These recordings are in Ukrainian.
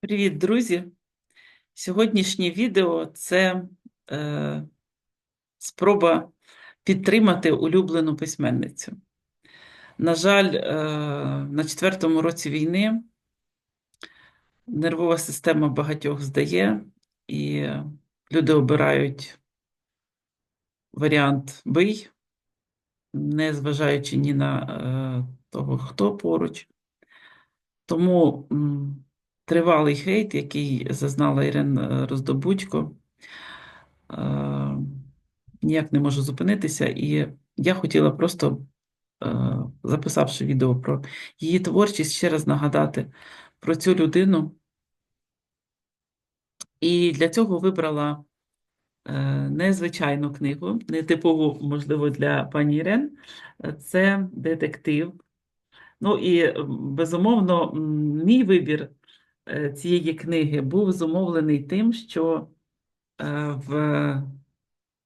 Привіт, друзі! Сьогоднішнє відео це е, спроба підтримати улюблену письменницю. На жаль, е, на четвертому році війни нервова система багатьох здає, і люди обирають варіант бий, не зважаючи ні на е, того, хто поруч. Тому тривалий хейт, який зазнала Ірина Роздобудько, е, ніяк не можу зупинитися. І я хотіла просто, е, записавши відео про її творчість, ще раз нагадати про цю людину. І для цього вибрала е, незвичайну книгу, не типову, можливо, для пані Ірен. Це детектив. Ну і безумовно, мій вибір е, цієї книги був зумовлений тим, що е, в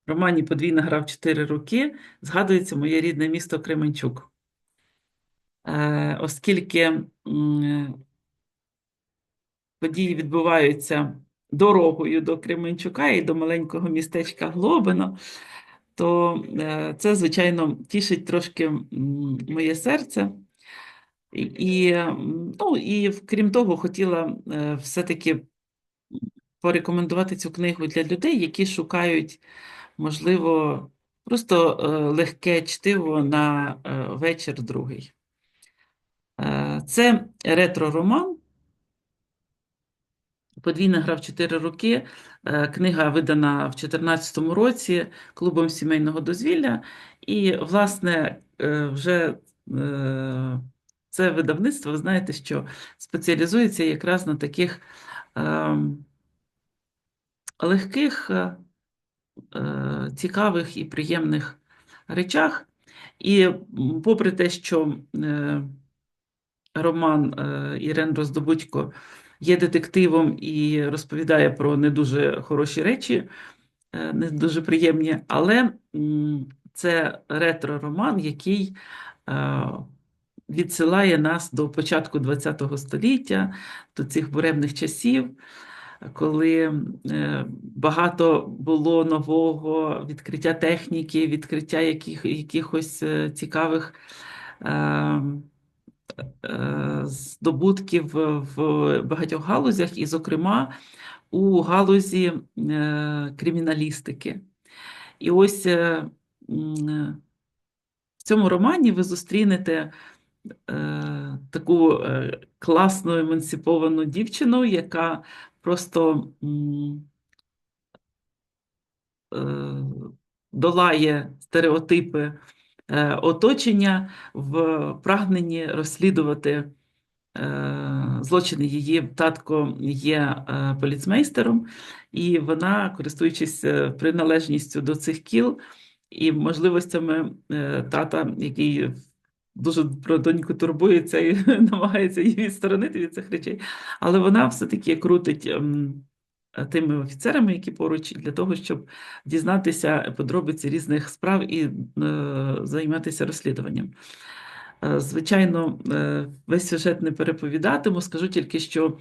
романі Подвійна гра в чотири роки згадується моє рідне місто Кременчук. Е, Оскільки події відбуваються дорогою до Кременчука і до маленького містечка Глобино, то е, це, звичайно, тішить трошки моє серце. І, ну, крім того, хотіла е, все-таки порекомендувати цю книгу для людей, які шукають, можливо, просто е, легке чтиво на е, вечір другий. Це ретро-роман. Подвійна гра в 4 роки. Книга видана в 2014 році клубом сімейного дозвілля. І, власне, вже це видавництво, ви знаєте, що спеціалізується якраз на таких ем, легких, е, е, цікавих і приємних речах. І попри те, що е, роман е, Ірен Роздобудько є детективом і розповідає про не дуже хороші речі, е, не дуже приємні, але м, це ретро-роман, який е, відсилає нас до початку ХХ століття, до цих буремних часів, коли е, багато було нового відкриття техніки, відкриття яких, якихось е, цікавих. е, здобутків в багатьох галузях, і, зокрема, у галузі криміналістики. І ось в цьому романі ви зустрінете е, таку е, класну емансиповану дівчину, яка просто е, долає стереотипи оточення в прагненні розслідувати злочини. Її татко є поліцмейстером, і вона, користуючись приналежністю до цих кіл і можливостями тата, який дуже про доньку турбується і намагається її відсторонити від цих речей, але вона все-таки крутить. ем, Тими офіцерами, які поруч, для того, щоб дізнатися подробиці різних справ і е, займатися розслідуванням. Е, Звичайно, е, весь сюжет не переповідатиму, скажу тільки, що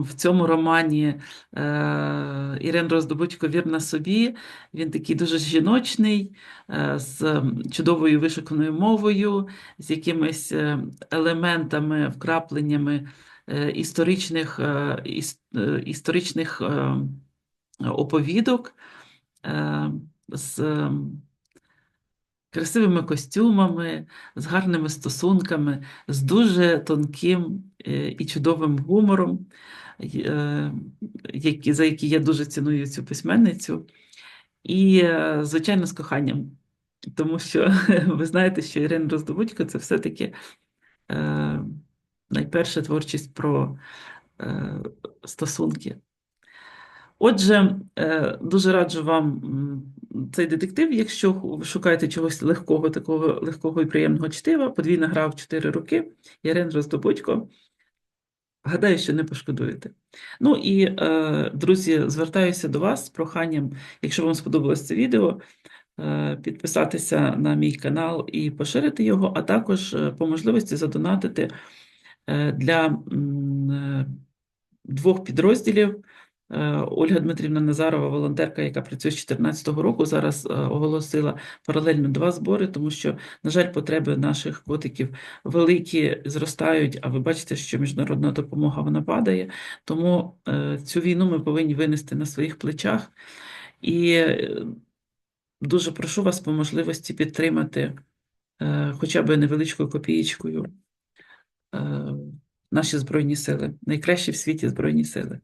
в цьому романі е, Ірен Роздобудько вірна собі, він такий дуже жіночний, е, з чудовою вишуканою мовою, з якимись е, елементами, вкрапленнями е, історичних, е, іс- е, історичних е, оповідок, е, з красивими костюмами, з гарними стосунками, з дуже тонким е, і чудовим гумором, е, за який я дуже ціную цю письменницю. І, е, звичайно, з коханням. Тому що ви знаєте, що Ірина Роздобудько це все-таки найперша творчість про стосунки. Отже, дуже раджу вам цей детектив, якщо ви шукаєте чогось легкого, такого легкого і приємного чтива. Подвійна гра в 4 роки. Ярин Роздобудько. Гадаю, що не пошкодуєте. Ну і, е, друзі, звертаюся до вас з проханням, якщо вам сподобалось це відео, е, підписатися на мій канал і поширити його, а також е, по можливості задонатити для двох підрозділів. Ольга Дмитрівна Назарова, волонтерка, яка працює з 2014 року, зараз е, оголосила паралельно два збори, тому що, на жаль, потреби наших котиків великі, зростають, а ви бачите, що міжнародна допомога вона падає. Тому е, цю війну ми повинні винести на своїх плечах. І е, дуже прошу вас по можливості підтримати хоча б невеличкою копієчкою наші Збройні Сили, найкращі в світі Збройні Сили.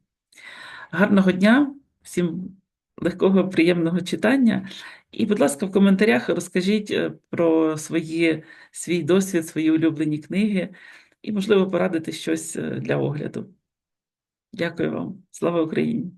Гарного дня, всім легкого, приємного читання. І, будь ласка, в коментарях розкажіть е, про свої, свій досвід, свої улюблені книги і, можливо, порадити щось е, для огляду. Дякую вам. Слава Україні!